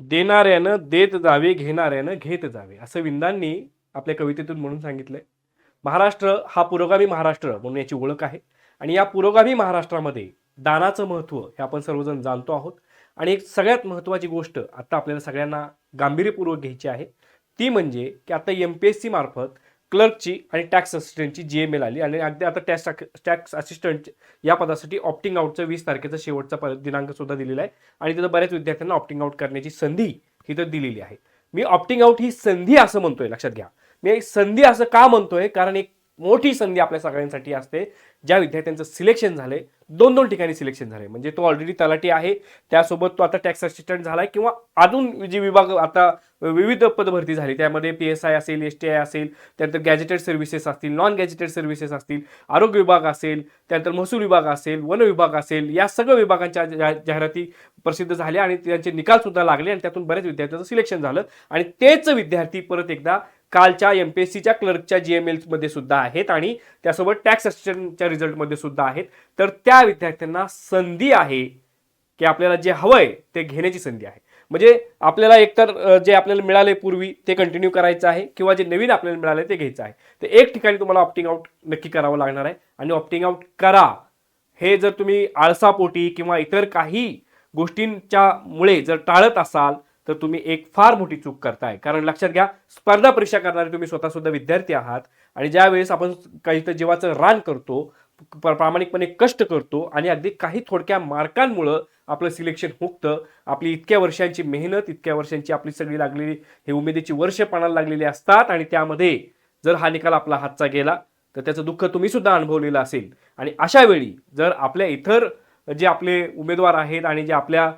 देणाऱ्यानं देत जावे घेणाऱ्यानं घेत जावे असं विंदांनी आपल्या कवितेतून म्हणून सांगितलंय. महाराष्ट्र हा पुरोगामी महाराष्ट्र म्हणून याची ओळख आहे. आणि या पुरोगामी महाराष्ट्रामध्ये दानाचं महत्त्व हे आपण सर्वजण जाणतो आहोत. आणि एक सगळ्यात महत्त्वाची गोष्ट आता आपल्याला सगळ्यांना गांभीर्यपूर्वक घ्यायची आहे ती म्हणजे की आता एम पी एस सी मार्फत क्लर्कची आणि टॅक्स असिस्टंटची जी एम एल आली आणि अगदी आता टॅक्स टॅक्स असिस्टंट या पदासाठी ऑप्टिंग आउटचा वीस तारखेचा शेवटचा दिनांक सुद्धा दिलेला आहे. आणि तिथं बऱ्याच विद्यार्थ्यांना ऑप्टिंग आउट करण्याची संधी ही तर दिलेली आहे. मी ऑप्टिंग आउट ही संधी असं म्हणतोय लक्षात घ्या. मी संधी असं का म्हणतोय? कारण एक मोठी संधी आपल्या सगळ्यांसाठी असते. ज्या विद्यार्थ्यांचं सिलेक्शन झाले दोन दोन ठिकाणी सिलेक्शन झाले म्हणजे तो ऑलरेडी तलाठी आहे. त्यासोबत तो आता टॅक्स असिस्टंट झाला आहे किंवा अजून जे विभाग आता विविध पदभरती झाली. त्यामध्ये पी एस आय असेल एस टी आय असेल त्यानंतर गॅजेटेड सर्व्हिसेस असतील नॉन गॅजेटेड सर्व्हिसेस असतील आरोग्य विभाग असेल त्यानंतर महसूल विभाग असेल वन विभाग असेल या सगळ्या विभागांच्या जाहिराती प्रसिद्ध झाल्या आणि त्यांचे निकालसुद्धा लागले आणि त्यातून बऱ्याच विद्यार्थ्यांचं सिलेक्शन झालं. आणि तेच विद्यार्थी परत एकदा कालच्या एम पी एस सीच्या क्लर्कच्या जी एम एलमध्ये सुद्धा आहेत आणि त्यासोबत टॅक्स असिस्टंटच्या रिझल्टमध्ये सुद्धा आहेत. तर त्या विद्यार्थ्यांना संधी आहे की आपल्याला जे हवंय ते घेण्याची संधी आहे. म्हणजे आपल्याला एकतर जे आपल्याला मिळाले पूर्वी ते कंटिन्यू करायचं आहे किंवा जे नवीन आपल्याला मिळाले ते घ्यायचं आहे. तर एक ठिकाणी तुम्हाला ऑप्टिंग आउट नक्की करावं लागणार आहे आणि ऑप्टिंग आउट करा. हे जर तुम्ही आळसापोटी किंवा इतर काही गोष्टींच्या मुळे जर टाळत असाल तर तुम्ही एक फार मोठी चूक करताय. कारण लक्षात घ्या स्पर्धा परीक्षा करणारे तुम्ही स्वतः सुद्धा विद्यार्थी आहात आणि ज्या वेळेस आपण काही तर जीवाचं रान करतो प्रामाणिकपणे कष्ट करतो आणि अगदी काही थोडक्या मार्कांमुळं आपलं सिलेक्शन हुकतं आपली इतक्या वर्षांची मेहनत इतक्या वर्षांची आपली सगळी लागलेली हे उमेदीची वर्ष पणाला लागलेली असतात आणि त्यामध्ये जर हा निकाल आपला हातचा गेला तर त्याचं दुःख तुम्ही सुद्धा अनुभवलेलं असेल. आणि अशा वेळी जर आपल्या इतर जे आपले उमेदवार आहेत आणि जे आपल्या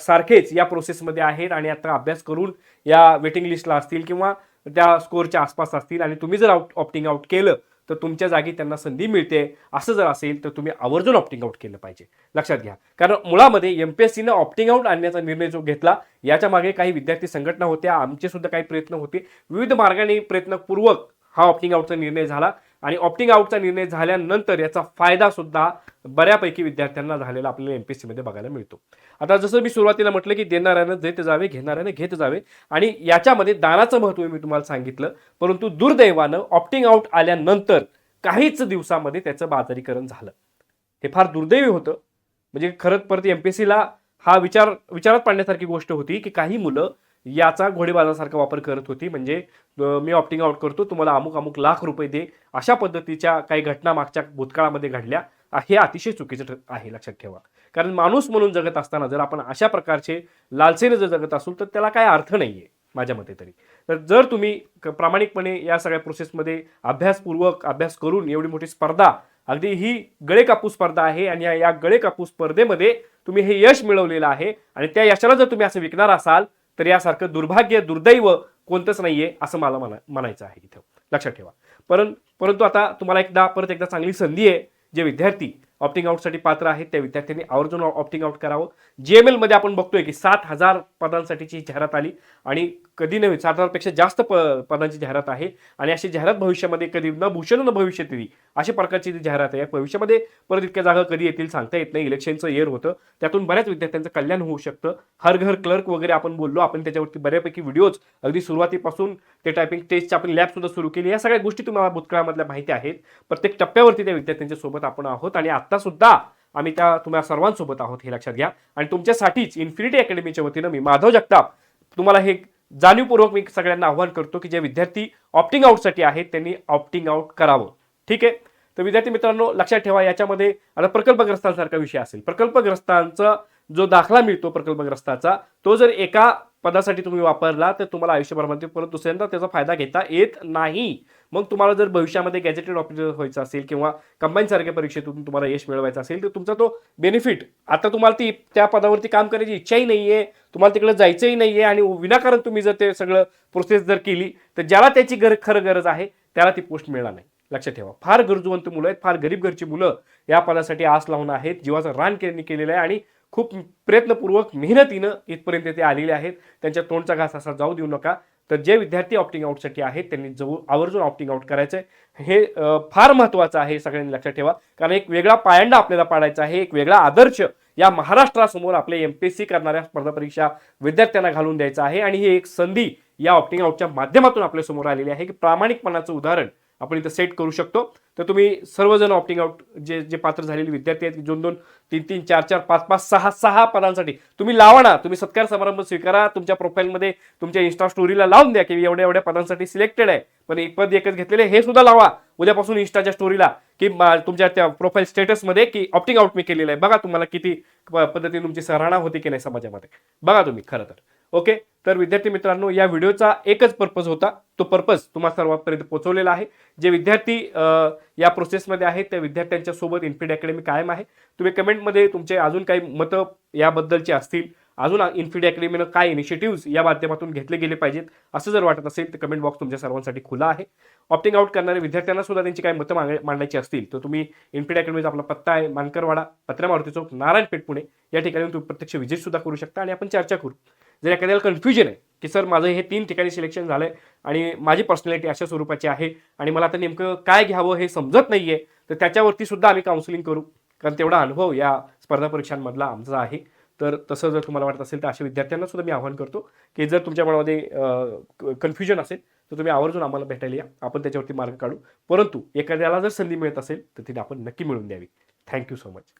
सारखेच या प्रोसेसमध्ये आहेत आणि आता अभ्यास करून या वेटिंग लिस्टला असतील किंवा त्या स्कोअरच्या आसपास असतील आणि तुम्ही जर आउट ऑप्टिंग आउट केलं तर तुमच्या जागी त्यांना संधी मिळते. असं जर असेल तर तुम्ही आवर्जून ऑप्टिंग आउट केलं पाहिजे. लक्षात घ्या. कारण मुळामध्ये एम पी एस सीनं ऑप्टिंग आउट आणण्याचा निर्णय जो घेतला याच्या मागे काही विद्यार्थी संघटना होत्या. आमचे सुद्धा काही प्रयत्न होते. विविध मार्गाने प्रयत्नपूर्वक हा ऑप्टिंग आउटचा निर्णय झाला. आणि ऑप्टिंग आउटचा निर्णय झाल्यानंतर याचा फायदा सुद्धा बऱ्यापैकी विद्यार्थ्यांना झालेला आपल्याला एम पी एस सीमध्ये बघायला मिळतो. आता जसं मी सुरुवातीला म्हटलं की देणाऱ्यानं देत जावे घेणाऱ्यानं घेत जावे आणि याच्यामध्ये दानाचं महत्त्व मी तुम्हाला सांगितलं परंतु दुर्दैवानं ऑप्टिंग आउट आल्यानंतर काहीच दिवसामध्ये त्याचं बाजारीकरण झालं. हे फार दुर्दैवी होतं. म्हणजे खरंच परत एम पी एस सीला हा विचार विचारात पाडण्यासारखी गोष्ट होती की काही मुलं याचा घोडेबाजासारखा वापर करत होती. म्हणजे मी ऑप्टिंग आउट करतो. तुम्हाला अमुक अमुक लाख रुपये दे. अशा पद्धतीच्या काही घटना मागच्या भूतकाळामध्ये घडल्या. हे अतिशय चुकीचं आहे. लक्षात ठेवा. कारण माणूस म्हणून जगत असताना जर आपण अशा प्रकारचे लालसेने जर जगत असू तर त्याला काय अर्थ नाहीये माझ्या मते तरी. तर जर तुम्ही क- प्रामाणिकपणे या सगळ्या प्रोसेसमध्ये अभ्यासपूर्वक अभ्यास करून एवढी मोठी स्पर्धा अगदी ही गळे कापूस स्पर्धा आहे आणि या- या गळे कापूस स्पर्धेमध्ये तुम्ही हे यश मिळवलेलं आहे आणि त्या यशाला जर तुम्ही असं विकणार असाल तर यासारखं दुर्भाग्य दुर्दैव कोणतंच नाहीये असं मला म्हणा म्हणायचं आहे इथं. लक्षात ठेवा. परं परंतु आता तुम्हाला एकदा परत एकदा चांगली संधी आहे जे विद्यार्थी ऑप्टिंग आउटसाठी पात्र आहेत. त्या विद्यार्थ्यांनी आवर्जून ऑप्टिंग आउट करावं. जी एम एलमध्ये आपण बघतोय की सात हजार पदांसाठीची जाहिरात आली. आणि कधी नव्हे सात हजारपेक्षा जास्त प पदांची जाहिरात आहे. आणि अशी जाहिरात भविष्यामध्ये कधी न भूषण न भविष्य तरी अशा प्रकारची जी जाहिरात आहे भविष्यामध्ये परत इतक्या जागा कधी येतील सांगता येत नाही. इलेक्शनचं इयर होतं. त्यातून बऱ्याच विद्यार्थ्यांचं कल्याण होऊ शकतं. हर घर क्लर्क वगैरे आपण बोललो. आपण त्याच्यावरती बऱ्यापैकी व्हिडिओज अगदी सुरुवातीपासून ते टायपिंग टेस्टची आपण लॅबसुद्धा सुरू केली. या सगळ्या गोष्टी तुम्हाला भूतकाळामधल्या माहिती आहेत. प्रत्येक टप्प्यावरती त्या विद्यार्थ्यांच्या सोबत आपण आहोत. आणि आता सुद्धा आम्ही त्या तुम्हाला सर्वांसोबत आहोत हे लक्षात घ्या. आणि तुमच्यासाठीच इन्फिनिटी अकॅडमीच्या वतीनं मी माधव जगताप तुम्हाला हे जाणीवपूर्वक मी सगळ्यांना आव्हान करतो की जे विद्यार्थी ऑप्टिंग आउटसाठी आहेत त्यांनी ऑप्टिंग आउट करावं. ठीक आहे? तर विद्यार्थी मित्रांनो लक्षात ठेवा याच्यामध्ये आता प्रकल्पग्रस्तांसारखा विषय असेल. प्रकल्पग्रस्तांचा जो दाखला मिळतो प्रकल्पग्रस्ताचा तो जर एका पदासाठी तुम्ही वापरला तर तुम्हाला आयुष्यभरामध्ये परत दुसऱ्यांदा त्याचा फायदा घेता येत नाही. मग तुम्हाला जर भविष्यामध्ये गॅजेटेड ऑफिसर व्हायचं असेल किंवा कंबाईन सारख्या परीक्षेतून तुम्हाला यश मिळवायचं असेल तर तुमचा तो बेनिफिट आता तुम्हाला ती त्या पदावरती काम करायची इच्छाही नाही आहे तुम्हाला तिकडे जायचंही नाही आहे आणि विनाकारण तुम्ही जर ते सगळं प्रोसेस जर केली तर ज्याला त्याची गर खरं गरज आहे त्याला ती पोस्ट मिळणार नाही. लक्षात ठेवा. फार गरजूवंत मुलं आहेत फार गरीब घरची मुलं या पदासाठी आस लावून आहेत जीवाचं रान केलेलं आहे आणि खूप प्रयत्नपूर्वक मेहनतीनं इथपर्यंत ते आलेले आहेत. त्यांच्या तोंडचा घास असा जाऊ देऊ नका. तर जे विद्यार्थी ऑप्टिंग आउटसाठी आहेत त्यांनी जवळ आवर्जून ऑप्टिंग आउट करायचं आहे हे फार महत्त्वाचं आहे सगळ्यांनी लक्षात ठेवा. कारण एक वेगळा पायंडा आपल्याला पाडायचा आहे एक वेगळा आदर्श या महाराष्ट्रासमोर आपले एम पी एस सी करणाऱ्या स्पर्धा परीक्षा विद्यार्थ्यांना घालून द्यायचा आहे. आणि ही एक संधी या ऑप्टिंग आउटच्या माध्यमातून आपल्यासमोर आलेली आहे की प्रामाणिकपणाचं उदाहरण आपण इथं सेट करू शकतो. तर तुम्ही सर्वजण ऑप्टिंग आउट जे जे पात्र झालेले विद्यार्थी आहेत दोन दोन तीन तीन चार चार पाच पाच सहा सहा पदांसाठी तुम्ही लावा ना. तुम्ही सत्कार समारंभ स्वीकारा. तुमच्या प्रोफाईलमध्ये तुमच्या इन्स्टा स्टोरीला लावून द्या की एवढ्या एवढ्या पदांसाठी सिलेक्टेड आहे. पण एक पद एकच घेतलेले हे सुद्धा लावा. उद्यापासून इन्स्टाच्या स्टोरीला की तुमच्या त्या प्रोफाईल स्टेटसमध्ये की ऑप्टिंग आउट मी केलेलं आहे. बघा तुम्हाला किती पद्धतीने तुमची सराहना होती की नाही समाजामध्ये. बघा तुम्ही खरं तर. ओके? तर विद्यार्थी मित्रांनो या व्हिडिओचा एकच पर्पज होता. तो पर्पज तुम्हा सर्वांपर्यंत पोहोचवलेला आहे. जे विद्यार्थी या प्रोसेसमध्ये आहेत त्या विद्यार्थ्यांच्या सोबत इन्फिड अकॅडमी कायम आहे. तुम्ही कमेंटमध्ये तुमचे अजून काही मतं याबद्दलचे असतील. अजून इन्फिड अकॅडमीनं काय इनिशिएटिव्ह या माध्यमातून घेतले गेले पाहिजेत असं जर वाटत असेल तर कमेंट बॉक्स तुमच्या सर्वांसाठी खुला आहे. ऑप्टिंग आउट करणाऱ्या विद्यार्थ्यांना सुद्धा त्यांची काही मतं मांड- मांडायची असतील तर तुम्ही इन्फिड अकॅडमीचा आपला पत्ता आहे मानकरवाडा पत्र्या मारुती चौक नारायणपेठ पुणे. या ठिकाणी तुम्ही प्रत्यक्ष व्हिजिट सुद्धा करू शकता आणि आपण चर्चा करू. जर एखाद्याला कन्फ्युजन आहे की सर माझं हे तीन ठिकाणी सिलेक्शन झालं आहे आणि माझी पर्सनॅलिटी अशा स्वरूपाची आहे आणि मला आता नेमकं काय घ्यावं हे समजत नाही आहे तर त्याच्यावरती सुद्धा आम्ही काउन्सिलिंग करू. कारण तेवढा अनुभव या स्पर्धा परीक्षांमधला आमचा आहे. तर तसं जर तुम्हाला वाटत असेल तर अशा विद्यार्थ्यांना सुद्धा मी आवाहन करतो की जर तुमच्या मनामध्ये कन्फ्युजन असेल तर तुम्ही आवर्जून आम्हाला भेटायला या. आपण त्याच्यावरती मार्ग काढू. परंतु एखाद्याला जर संधी मिळत असेल तर तिने आपण नक्की मिळवून द्यावी. Thank you so much